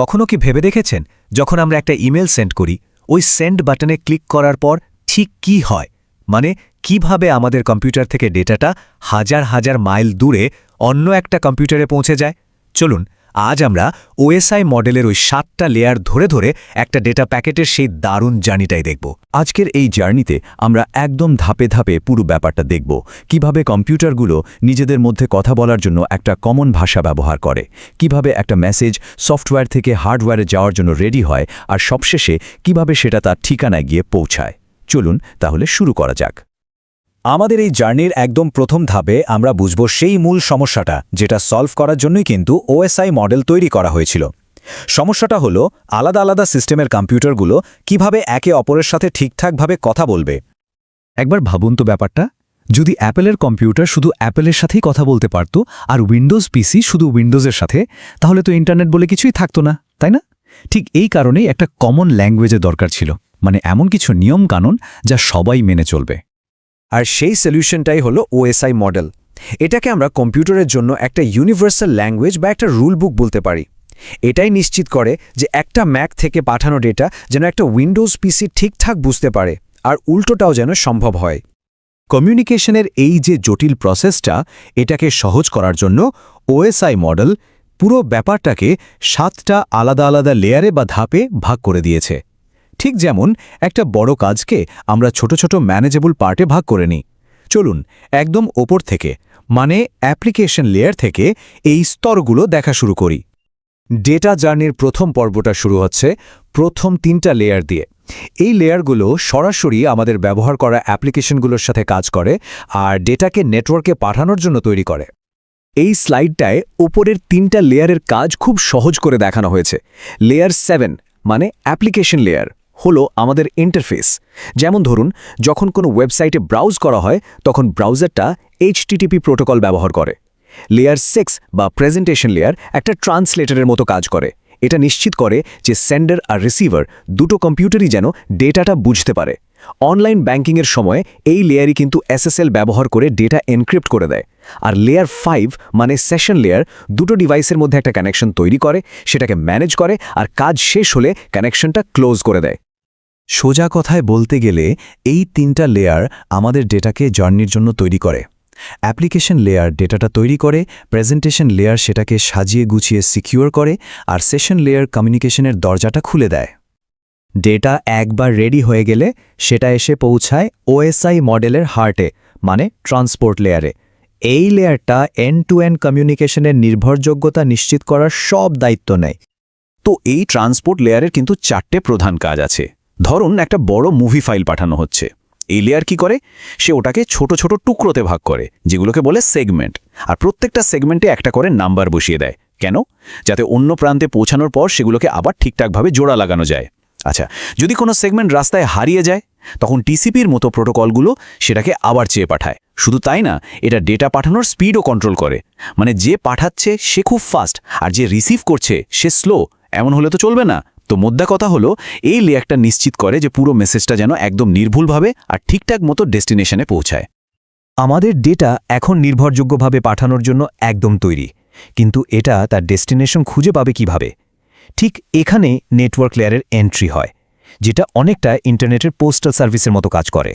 কখনো কি ভেবে দেখেছেন, যখন আমরা একটা ইমেল সেন্ড করি, ওই সেন্ড বাটনে ক্লিক করার পর ঠিক কি হয়? মানে কীভাবে আমাদের কম্পিউটার থেকে ডেটাটা হাজার হাজার মাইল দূরে অন্য একটা কম্পিউটারে পৌঁছে যায়? চলুন আজ আমরা ওএসআই মডেলের ওই সাতটা লেয়ার ধরে ধরে একটা ডেটা প্যাকেটের সেই দারুণ জার্নিটাই দেখব। আজকের এই জার্নিতে আমরা একদম ধাপে ধাপে পুরো ব্যাপারটা দেখব। কীভাবে কম্পিউটারগুলো নিজেদের মধ্যে কথা বলার জন্য একটা কমন ভাষা ব্যবহার করে, কীভাবে একটা মেসেজ সফটওয়্যার থেকে হার্ডওয়্যারে যাওয়ার জন্য রেডি হয়, আর সবশেষে কীভাবে সেটা তার ঠিকানায় গিয়ে পৌঁছায়। চলুন তাহলে শুরু করা যাক। আমাদের এই জার্নির একদম প্রথম ধাপে আমরা বুঝব সেই মূল সমস্যাটা, যেটা সলভ করার জন্যই কিন্তু ওএসআই মডেল তৈরি করা হয়েছিল। সমস্যাটা হলো আলাদা আলাদা সিস্টেমের কম্পিউটারগুলো কীভাবে একে অপরের সাথে ঠিকঠাকভাবে কথা বলবে। একবার ভাবুন তো ব্যাপারটা, যদি অ্যাপেলের কম্পিউটার শুধু অ্যাপেলের সাথেই কথা বলতে পারত আর উইন্ডোজ পিসি শুধু উইন্ডোজের সাথে, তাহলে তো ইন্টারনেট বলে কিছুই থাকতো না, তাই না? ঠিক এই কারণেই একটা কমন ল্যাঙ্গুয়েজের দরকার ছিল মানে এমন কিছু নিয়ম কানুন যা সবাই মেনে চলবে। আর সেই সলিউশনটাই হলো ওএসআই মডেল এটাকে আমরা কম্পিউটারের জন্য একটা ইউনিভার্সাল ল্যাঙ্গুয়েজ বা একটা রুল বুক বলতে পারি। এটাই নিশ্চিত করে যে একটা ম্যাক থেকে পাঠানো ডেটা যেন একটা উইন্ডোজ পিসি ঠিকঠাক বুঝতে পারে আর উল্টোটাও যেন সম্ভব হয়। কমিউনিকেশনের এই যে জটিল প্রসেসটা এটাকে সহজ করার জন্য ওএসআই মডেল পুরো ব্যাপারটাকে সাতটা আলাদা আলাদা লেয়ারে বা ধাপে ভাগ করে দিয়েছে। ঠিক যেমন একটা বড় কাজকে আমরা ছোট ছোট ম্যানেজেবল পার্টে ভাগ করে নিই। চলুন, একদম ওপর থেকে মানে অ্যাপ্লিকেশন লেয়ার থেকে এই স্তরগুলো দেখা শুরু করি। ডেটা জার্নির প্রথম পর্বটা শুরু হচ্ছে প্রথম তিনটা লেয়ার দিয়ে। এই লেয়ারগুলো সরাসরি আমাদের ব্যবহার করা অ্যাপ্লিকেশনগুলোর সাথে কাজ করে আর ডেটাকে নেটওয়ার্কে পাঠানোর জন্য তৈরি করে। এই স্লাইডটায় ওপরের তিনটা লেয়ারের কাজ খুব সহজ করে দেখানো হয়েছে। লেয়ার সেভেন মানে অ্যাপ্লিকেশন লেয়ার হলো আমাদের ইন্টারফেস যেমন ধরুন, যখন কোনো ওয়েবসাইটে ব্রাউজ করা হয়, তখন ব্রাউজারটা এইচটিটিপি প্রোটোকল ব্যবহার করে। লেয়ার সিক্স বা প্রেজেন্টেশন লেয়ার একটা ট্রান্সলেটরের মতো কাজ করে। এটা নিশ্চিত করে যে সেন্ডার আর রিসিভার দুটো কম্পিউটারই যেন ডেটাটা বুঝতে পারে। অনলাইন ব্যাংকিংয়ের সময় এই লেয়ারই কিন্তু এসএসএল ব্যবহার করে ডেটা এনক্রিপ্ট করে দেয়। আর লেয়ার ফাইভ মানে সেশন লেয়ার দুটো ডিভাইসের মধ্যে একটা কানেকশন তৈরি করে, সেটাকে ম্যানেজ করে, আর কাজ শেষ হলে কানেকশনটা ক্লোজ করে দেয়। সোজা কথায় বলতে গেলে, এই তিনটা লেয়ার আমাদের ডেটাকে জার্নির জন্য তৈরি করে। অ্যাপ্লিকেশন লেয়ার ডেটাটা তৈরি করে প্রেজেন্টেশন লেয়ার সেটাকে সাজিয়ে গুছিয়ে সিকিউর করে, আর সেশন লেয়ার কমিউনিকেশনের দরজাটা খুলে দেয়। ডেটা একবার রেডি হয়ে গেলে, সেটা এসে পৌঁছায় ওএসআই মডেলের হার্টে মানে ট্রান্সপোর্ট লেয়ারে এই লেয়ারটা এন্ড টু এন্ড কমিউনিকেশনের নির্ভরযোগ্যতা নিশ্চিত করার সব দায়িত্ব নেয়। তো এই ট্রান্সপোর্ট লেয়ারের কিন্তু চারটে প্রধান কাজ আছে। ধরুন একটা বড় মুভি ফাইল পাঠানো হচ্ছে। এই লেয়ার কি করে? সে ওটাকে ছোট ছোট টুকরোতে ভাগ করে, যেগুলোকে বলে সেগমেন্ট আর প্রত্যেকটা সেগমেন্টে একটা করে নাম্বার বসিয়ে দেয়। কেন? যাতে অন্য প্রান্তে পৌঁছানোর পর সেগুলোকে আবার ঠিকঠাকভাবে জোড়া লাগানো যায়। আচ্ছা যদি কোনো সেগমেন্ট রাস্তায় হারিয়ে যায়, তখন টিসিপির মতো প্রোটোকলগুলো সেটাকে আবার চেয়ে পাঠায়। শুধু তাই না, এটা ডেটা পাঠানোর স্পিডও কন্ট্রোল করে। মানে যে পাঠাচ্ছে সে খুব ফাস্ট আর যে রিসিভ করছে সে স্লো এমন হলে তো চলবে না। তো মোদ্দা কথা হলো, এই লেয়ারটা নিশ্চিত করে যে পুরো মেসেজটা যেন একদম নির্ভুলভাবে আর ঠিকঠাক মতো ডেস্টিনেশনে পৌঁছায়। আমাদের ডেটা এখন নির্ভরযোগ্যভাবে পাঠানোর জন্য একদম তৈরি, কিন্তু এটা তার ডেস্টিনেশন খুঁজে পাবে কীভাবে? ঠিক এখানে নেটওয়ার্ক লেয়ারের এন্ট্রি হয়, যেটা অনেকটা ইন্টারনেটের পোস্টাল সার্ভিসের মতো কাজ করে।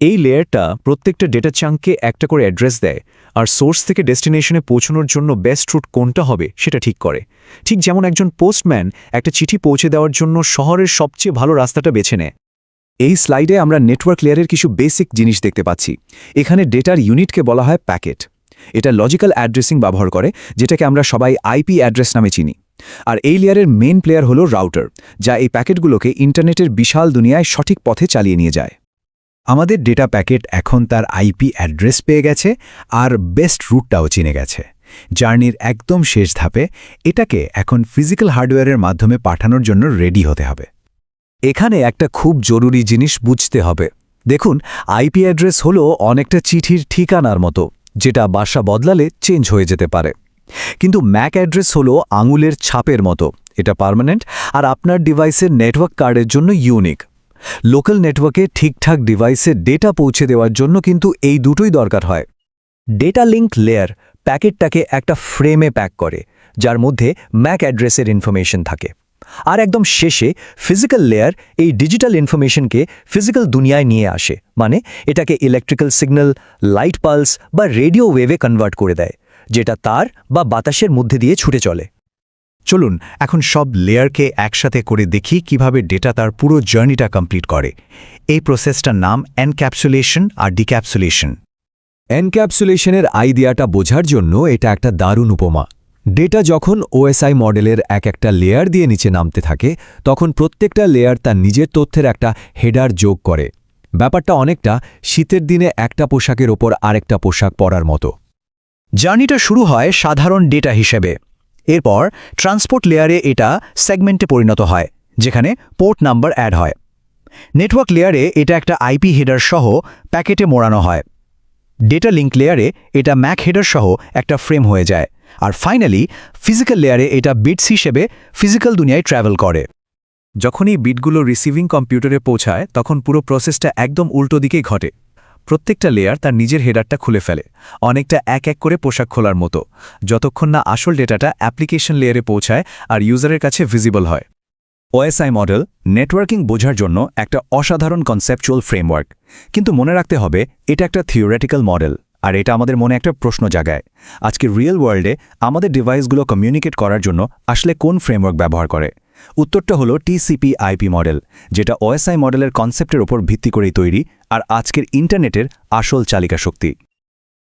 এই লেয়ারটা প্রত্যেকটা ডেটা চাঙ্ককে একটা করে অ্যাড্রেস দেয় আর সোর্স থেকে ডেস্টিনেশনে পৌঁছানোর জন্য বেস্ট রুট কোনটা হবে সেটা ঠিক করে। ঠিক যেমন একজন পোস্টম্যান একটা চিঠি পৌঁছে দেওয়ার জন্য শহরের সবচেয়ে ভালো রাস্তাটা বেছে নেয়। এই স্লাইডে আমরা নেটওয়ার্ক লেয়ারের কিছু বেসিক জিনিস দেখতে পাচ্ছি। এখানে ডেটার ইউনিটকে বলা হয় প্যাকেট। এটা লজিক্যাল অ্যাড্রেসিং ব্যবহার করে, যেটাকে আমরা সবাই আইপি অ্যাড্রেস নামে চিনি। আর এই লেয়ারের মেন প্লেয়ার হলো রাউটার, যা এই প্যাকেটগুলোকে ইন্টারনেটের বিশাল দুনিয়ায় সঠিক পথে চালিয়ে নিয়ে যায়। আমাদের ডেটা প্যাকেট এখন তার আইপি অ্যাড্রেস পেয়ে গেছে আর বেস্ট রুটটাও চিনে গেছে। জার্নির একদম শেষ ধাপে এটাকে এখন ফিজিক্যাল হার্ডওয়্যারের মাধ্যমে পাঠানোর জন্য রেডি হতে হবে। এখানে একটা খুব জরুরি জিনিস বুঝতে হবে। দেখুন আইপি অ্যাড্রেস হলো অনেকটা চিঠির ঠিকানার মতো, যেটা বাসা বদলালে চেঞ্জ হয়ে যেতে পারে। কিন্তু ম্যাক অ্যাড্রেস হলো আঙুলের ছাপের মতো, এটা পার্মানেন্ট আর আপনার ডিভাইসের নেটওয়ার্ক কার্ডের জন্য ইউনিক লোকাল নেটওয়ার্কে ঠিকঠাক ডিভাইসে ডেটা পৌঁছে দেওয়ার জন্য কিন্তু এই দুটোই দরকার হয়। ডেটা লিঙ্ক লেয়ার প্যাকেটটাকে একটা ফ্রেমে প্যাক করে, যার মধ্যে ম্যাক অ্যাড্রেসের ইনফরমেশন থাকে। আর একদম শেষে ফিজিক্যাল লেয়ার এই ডিজিটাল ইনফরমেশনকে ফিজিক্যাল দুনিয়ায় নিয়ে আসে মানে এটাকে ইলেকট্রিক্যাল সিগন্যাল লাইট পালস বা রেডিও ওয়েভে কনভার্ট করে দেয়, যেটা তার বা বাতাসের মধ্যে দিয়ে ছুটে চলে। চলুন, এখন সব লেয়ারকে একসাথে করে দেখি কীভাবে ডেটা তার পুরো জার্নিটা কমপ্লিট করে। এই প্রসেসটার নাম এনক্যাপসুলেশন আর ডিক্যাপসুলেশন। এনক্যাপসুলেশনের আইডিয়াটা বোঝার জন্য এটা একটা দারুণ উপমা। ডেটা যখন ওএসআই মডেলের এক একটা লেয়ার দিয়ে নিচে নামতে থাকে, তখন প্রত্যেকটা লেয়ার তার নিজের তথ্যের একটা হেডার যোগ করে। ব্যাপারটা অনেকটা শীতের দিনে একটা পোশাকের ওপর আরেকটা পোশাক পরার মতো। জার্নিটা শুরু হয় সাধারণ ডেটা হিসেবে। এরপর ট্রান্সপোর্ট লেয়ারে এটা সেগমেন্টে পরিণত হয়, যেখানে পোর্ট নাম্বার অ্যাড হয়। নেটওয়ার্ক লেয়ারে এটা একটা আইপি হেডার সহ প্যাকেটে মোড়ানো হয়। ডেটা লিঙ্ক লেয়ারে এটা ম্যাক হেডার সহ একটা ফ্রেম হয়ে যায়। আর ফাইনালি, ফিজিক্যাল লেয়ারে এটা বিটস হিসেবে ফিজিক্যাল দুনিয়ায় ট্র্যাভেল করে। যখন এই বিটগুলো রিসিভিং কম্পিউটারে পৌঁছায়, তখন পুরো প্রসেসটা একদম উল্টো দিকেই ঘটে। প্রত্যেকটা লেয়ার তার নিজের হেডারটা খুলে ফেলে, অনেকটা এক এক করে পোশাক খোলার মতো, যতক্ষণ না আসল ডেটাটা অ্যাপ্লিকেশন লেয়ারে পৌঁছায় আর ইউজারের কাছে ভিজিবল হয়। ওএসআই মডেল নেটওয়ার্কিং বোঝার জন্য একটা অসাধারণ কনসেপচুয়াল ফ্রেমওয়ার্ক কিন্তু মনে রাখতে হবে, এটা একটা থিওরেটিক্যাল মডেল আর এটা আমাদের মনে একটা প্রশ্ন জাগায়। আজকে রিয়েল ওয়ার্ল্ডে আমাদের ডিভাইসগুলো কমিউনিকেট করার জন্য আসলে কোন ফ্রেমওয়ার্ক ব্যবহার করে? উত্তরটা হলো টিসিপি আইপি মডেল যেটা ওএসআই মডেলের কনসেপ্টের ওপর ভিত্তি করেই তৈরি আর আজকের ইন্টারনেটের আসল চালিকা শক্তি